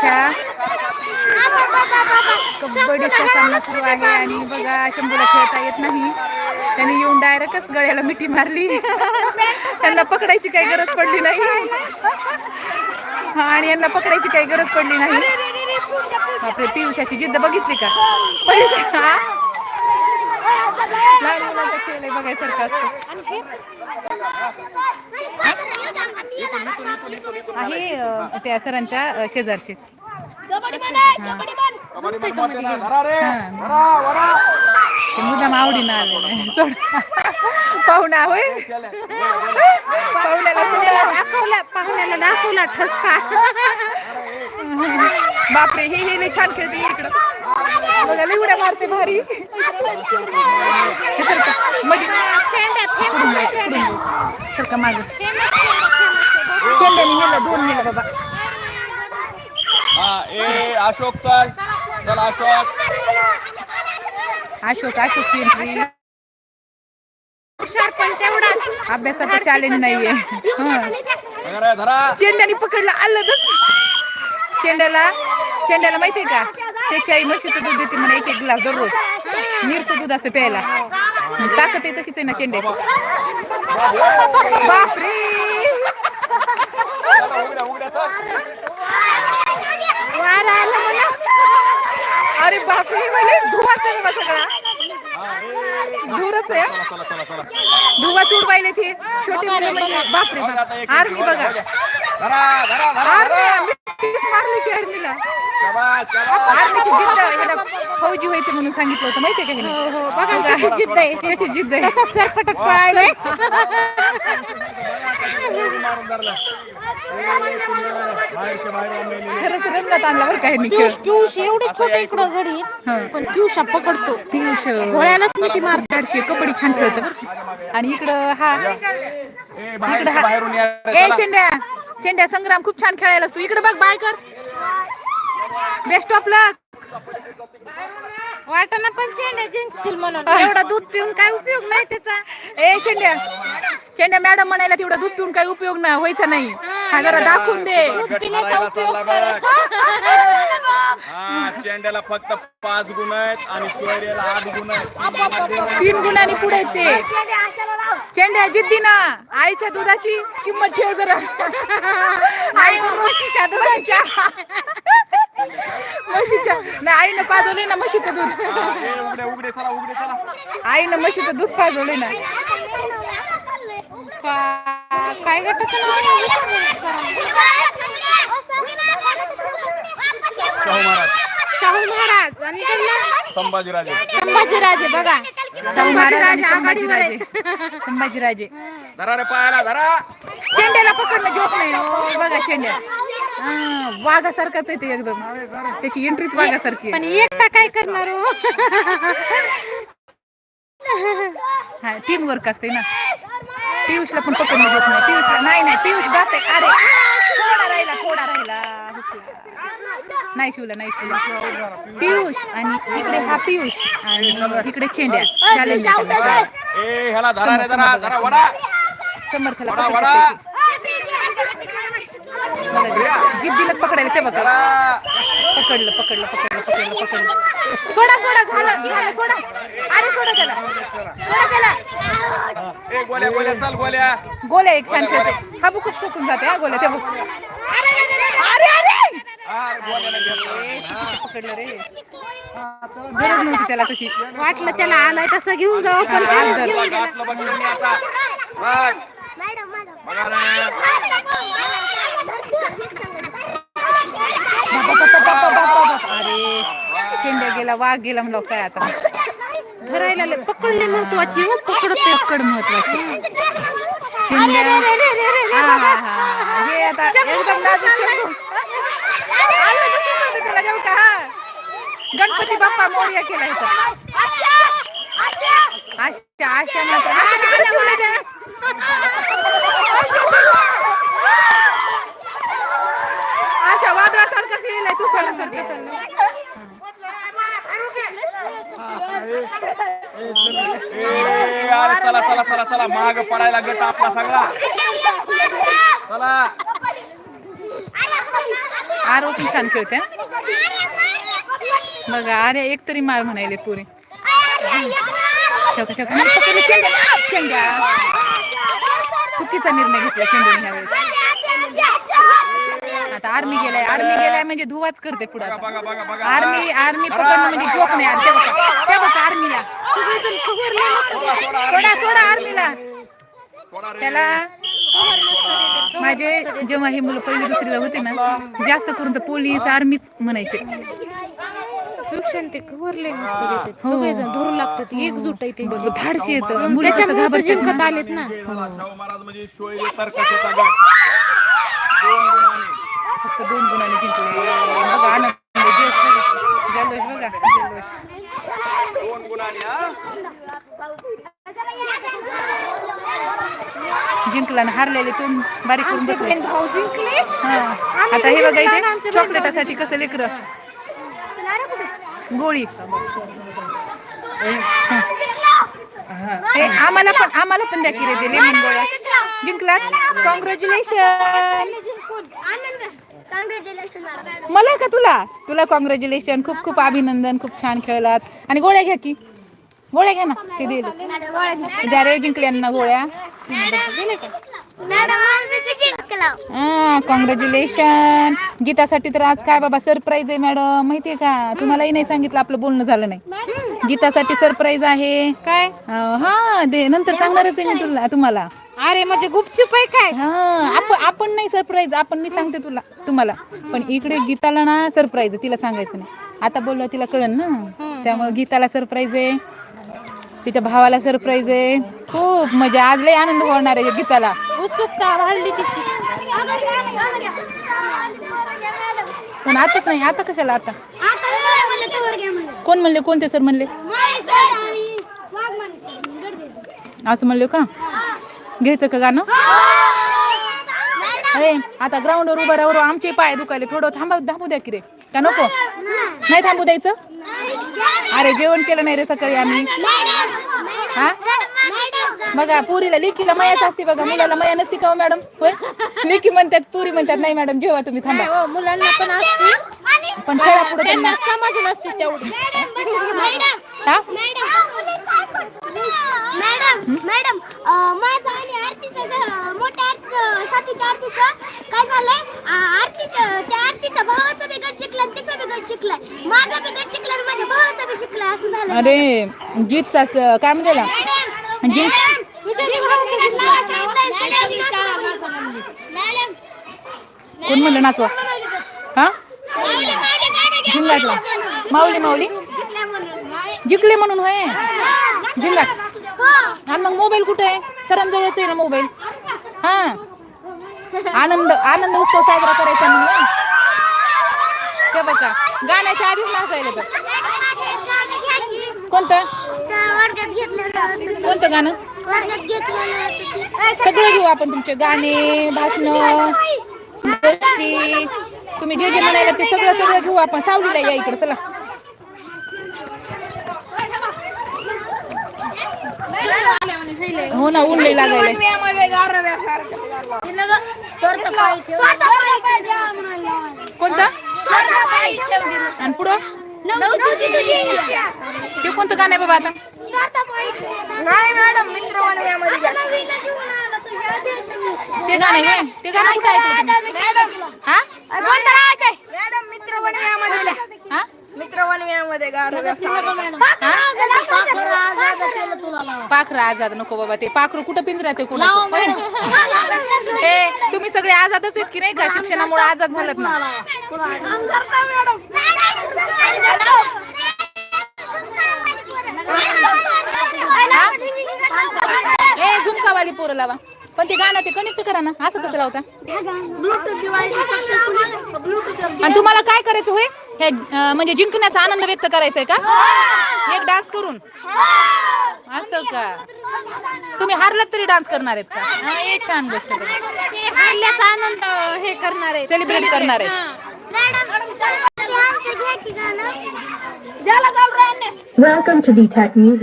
शेजारच्या कबड्डीचा सामना सुरू आहे आणि बघा शंभूला खेळता येत नाही. त्यांनी येऊन डायरेक्टच गळ्याला मिठी मारली. त्यांना पकडायची काही गरज पडली नाही. हा आणि यांना पकडायची काही गरज पडली नाही. बापरे पियुषाची जिद्द बघितली का? पियुष हा आहे बघायसारखं असतं आहे त्या सरांच्या शेजारचे हा. मुदाम आवडीनं आलेलं सोड पाहुणा होय पाहुण्याला दाखवला पाहुण्याला दाखवला ठसका बापरे हे हे छान खेळते इकडं बघा लय उड्या मारते भारी. हे सरका मध्ये. सरका माग. चेंड्याने नेलं दोन नेलं बाबा. हा ए अशोक चल. चल अशोक. अशोक अशोकची एंट्री हुशार पण तेवढाच. अभ्यासाचा चॅलेंज नाहीये. धरा चेंड्याने पकडलं आलं चेंड्याला चेंड्याला माहितीये का? त्याची आई म्हशीचं दूध देते म्हणे एक एक ग्लास दररोज. नीरचं दूध असतं प्यायला. ताकद आहे तशीच आहे ना चेंड्याची. बापरे! चला उघड्या उघड्या चल वारा आला मला अरे बापरे म्हणजे धुवाच आहे बघा सगळा. हा, धुरच आहे चला चला चला धुवा चुडवायले ते. छोटे मुलं म्हणजे बापरे बाप. आर्मी बघा. आर्मी मारली की आर्मीला. आर्मीची जिद्द ह्याला फौजी व्हायचं म्हणून सांगितलं होतं. माहितीये का? हो हो. बघा कशी जिद्द आहे. कशी जिद्द आहे. तसा सरपटत पळायलाय. खरंच रंगात आणला बरं काय खेळ. पियुष पियुष एवढे छोटे इकडं घडी हं. पण पियुषा पकडतो. पियुष घोड्यालाच मिठी मार मारशी कबड्डी छान खेळतो बरं का. आणि इकडं हा. ए, इकडं हा. बाहेरून या. रे, ए. चेंड्या चेंड्या संग्राम खूप छान खेळायला तू. इकडे बघ बाय कर. बेस्ट ऑफ लक वाटाणा पण चेंड्या जिंकशील म्हणून. एवढा दूध पिऊन काय उपयोग नाही त्याचा. ए चेंड्या चेंड्या मॅडम म्हणायला तेवढं दूध पिऊन काही उपयोग ना व्हायचा नाही. हा जरा दाखवून दे. दूध पिण्याचा उपयोग चालला बघ. हा चेंड्याला फक्त पाच गुण आहेत आणि सोयऱ्याला आठ गुण आहेत. तीन गुणांनी पुढे ते चेंड्या जिद्दी ना. आईच्या दुधाची किंमत ठेव जरा. आई म्हशीच्या दुधाच्या म्हशीच्या नाही आईनं पाजवले ना म्हशीचं दूध. ए, उघडे उघडे चला उघडे चला. आईनं म्हशीचं दूध पाजवले ना. का- काय गटाचं नाव शाहू महाराज. शाहू महाराज. आणि संभाजीराजे. संभाजीराजे बघा. संभाजीराजे आघाडीवर संभाजीराजे. आहेत संभाजीराजे. धरा रे पायाला धरा. चेंड्याला पकडणं जोक नाही हो बघा चेंड्या. हा, वाघासारखाच आहे ते एकदम. त्याची एंट्रीच वाघासारखी पण आहे. एकटा काय करणार हो? हा टीम वर्क असते ना. पियुषला पण पकडणं जोक नाही. पियुषला नाही नाही पियुष जाते. अरे थोडा राहिला थोडा राहिला. नाही शिवला नाही शिवला. पियुष आणि इकडे हा पियुष आणि इकडे चेंड्या. चॅलेंज ए ह्याला धरा रे धरा धरा वडा. समर्थला वडा पकडतात वडा. त्याची. जिद्दीलाच पकडायला ते बघा. पकडलं पकडलं पकडलं पकडलं पकडलं. सोडा सोडा झालं झालं सोडा. अरे सोडा त्याला. सोडा त्याला. गोल्या गोल्या चल गोल्या. गोल्या एक छान खेळते. हा बुकच ठोकून जाते हा गोल्या त्या बुक अरे! अरे गोल्याला घेतलं. ए, चुकीचं पकडलं रे. गरज नव्हती त्याला तशी. वाटलं त्याला आलाय तसं घेऊन जाऊ पण. घेऊन गेला. घातलं बघ त्यांनी आता बघ बघा रे बापा, बापा, बापा, बापा, बापा. अरे शेंड्या गेला वाघ गेला म्हणलं काय आता? धरायला पकडले महत्वाची हो पकडते पकड महत्वाची. हा, आता एकदम त्याला का? हा गणपती बाप्पा मोर्या केला इथं. आशा आशा. आशा वादळासारखं केलंय तू सारखं ए अरे चला चला चला चला माग पडायला गट आपला सगळा चला आरो पण छान खेळते बघा अरे एक तरी मार म्हणायले पुरे चुकीचा निर्णय घेतला चेंडूने ह्यावेळेस. आता आर्मी गेलाय आर्मी गेलाय म्हणजे धुवाच करते पुढे बघा बघा बघा बघा. आर्मी आर्मी पकडणं म्हणजे जोक नाही ते बघा ते बघा आर्मीला सगळेजण खबरले सोडा सोडा आर्मीला. त्याला माझे जेव्हा ही मुलं पहिली दुसरीला होते ना जास्त करून तर पोलीस आर्मीच म्हणायचे. ट्युशन ते खबरले नसतं देतात. हो. सगळेजण धरू लागतात. एकजूट आहे त्यांची बघ, धाडशी येतं. मुली कसं त्याच्यामुळे तर घाबरतात जिंकत ना. आलेत ना फक्त दोन गुणांनी जिंकले. बघा आनंद जल्लोष बघा. जल्लोष जिंकला ना हारलेले तोंड बारीक करून बसले. भाऊ जिंकले. आता हे बघा इथे चॉकलेटासाठी कसं लेकर? गोळी. हे आम्हाला पण आम्हाला पण द्या की रे ते लेमन गोळ्या. जिंकला. कॉंग्रॅच्युलेशन मला का तुला? तुला कॉंग्रॅच्युलेशन खूप खूप अभिनंदन. खूप छान खेळलात. आणि गोळ्या घ्या की. गोळ्या घ्या ना. ते दिले द्या रे जिंकल्यांना गोळ्या. कॉंग्रॅच्युलेशन गीतासाठी तर आज काय बाबा सरप्राईज आहे मॅडम माहितीये का? तुम्हालाही नाही सांगितलं आपलं बोलणं झालं नाही. गीतासाठी सरप्राईज आहे. काय? हा ते नंतर सांगणारच आहे मी तुला तुम्हाला. अरे म्हणजे गुपचूप आहे काय? हा आपण आपण नाही सरप्राईज आपण मी सांगते तुला तुम्हाला. पण इकडे गीताला ना सरप्राईज आहे तिला सांगायचं नाही. आता बोललो तिला कळन ना. त्यामुळे गीताला सरप्राईज आहे तिच्या भावाला सरप्राईज आहे. खूप मजा आज लय आनंद होणार आहे गीताला. उत्सुकता वाढली तिची. पण आताच नाही आता कशाला आता? कोण म्हणले कोणते सर म्हणले? असं म्हणले का? घ्यायचं का गाणं? अरे आता ग्राउंडवर उभं राहू आमचे पाय दुखायले. थोडं थांबा थांबू द्या की रे. का नको? नाही थांबू द्यायचं? अरे जेवण केलं नाही रे सकाळी आम्ही. हा? बघा पुरीला लेकीला मयाच असते बघा. मुलाला मया नसते का हो मॅडम? होय? लेकी म्हणतात पुरी म्हणतात नाही मॅडम जेव्हा तुम्ही थांबा. हो मुलांना पण असते. पण खेळा पुढे त्यांना. समज नसते तेवढी. हा? मॅडम मॅडम माझं आणि आरतीचं मोठ्या आरती सातीच्या आरतीचं काय झालंय आरतीचं त्या आरतीच्या भावाचा बी गट शिकला आणि तिचा बी गट शिकलाय माझा बी गट शिकला आणि माझ्या भावाचा बी शिकलाय असं झालं अरे जीतचा स- काय म्हणते ना जीत मॅडम कोण म्हणलं नाचवा हा माऊली माऊली जिंकले म्हणून होय झिंगाट आणि मग मोबाईल कुठे आहे? सरांजवळच आहे ना मोबाईल? हा. आनंद आनंद उत्सव साजरा करायचा म्हणून ते बघा गाण्याच्या आधीच नाचायला तर. कोणतं? कोणतं गाणं. सगळं घेऊ आपण तुमचे गाणे भाषण गोष्टी. तुम्ही जे जे म्हणायला ते सगळं सगळं घेऊ आपण. सावलीला या इकडे चला. हो ना ऊन लई लागायला कोणता? आणि पुढं? ते कोणतं गाणं आहे बाबा आता? नाही मॅडम मित्र ते गाणं आहे होय? ते गाणं कुठं हा? मॅडम मित्र मित्र वनव्यामध्ये पाखरं आजाद नको बाबा ते. पाखरू कुठं पिंजऱ्यात आहे कुठं ए तुम्ही सगळे आजादच आहेत की नाही का? शिक्षणामुळे आजाद झालेत ना? ए झुमकावाली पोरं लावा. पण ते गाणं ते कनेक्ट करा ना. असं कसं लावता? आणि तुम्हाला काय करायचं होय? हे अं, म्हणजे जिंकण्याचा आनंद व्यक्त करायचा आहे का? एक डान्स करून. असं का? तुम्ही हारलात तरी डान्स करणार आहेत का? हा, हे छान गोष्ट आनंद हे करणार आहे सेलिब्रेट करणार आहे हा. Welcome to the Tech Music